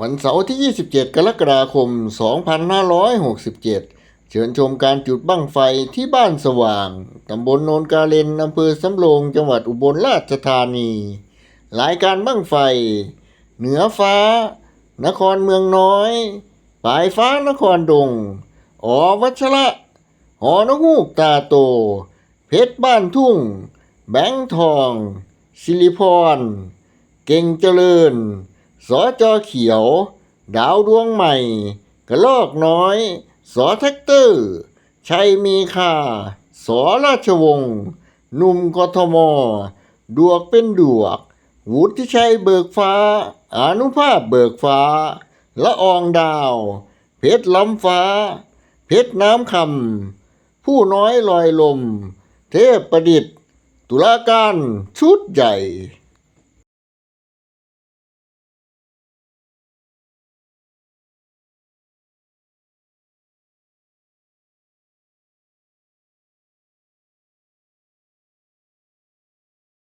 วันเสาร์ที่ 27 กรกฎาคม 2567 เชิญชมการจุดบั้งไฟที่บ้านสว่าง ตำบลโนนกาเลนอำเภอสำโรงจังหวัดอุบลราชธานี รายการบั้งไฟ เหนือฟ้า นครเมืองน้อย ปลายฟ้านครดง อวัชระ หอนกูกตาโต เพชรบ้านทุ่ง แบงค์ทอง สิริพร เก่งเจริญ สอจอเขียว ดาวดวงใหม่ กระลอกน้อย สอแท็กเตอร์ ชัยมีค่า สอราชวงศ์หนุ่มกทม ดวกเป็นดวก วุฒิชัยเบิกฟ้า อนุภาพเบิกฟ้า ละอองดาว เพชรล้ำฟ้า เพชรน้ำคำ ผู้น้อยลอยลม เทพประดิษฐ์ ตุลาการชุดใหญ่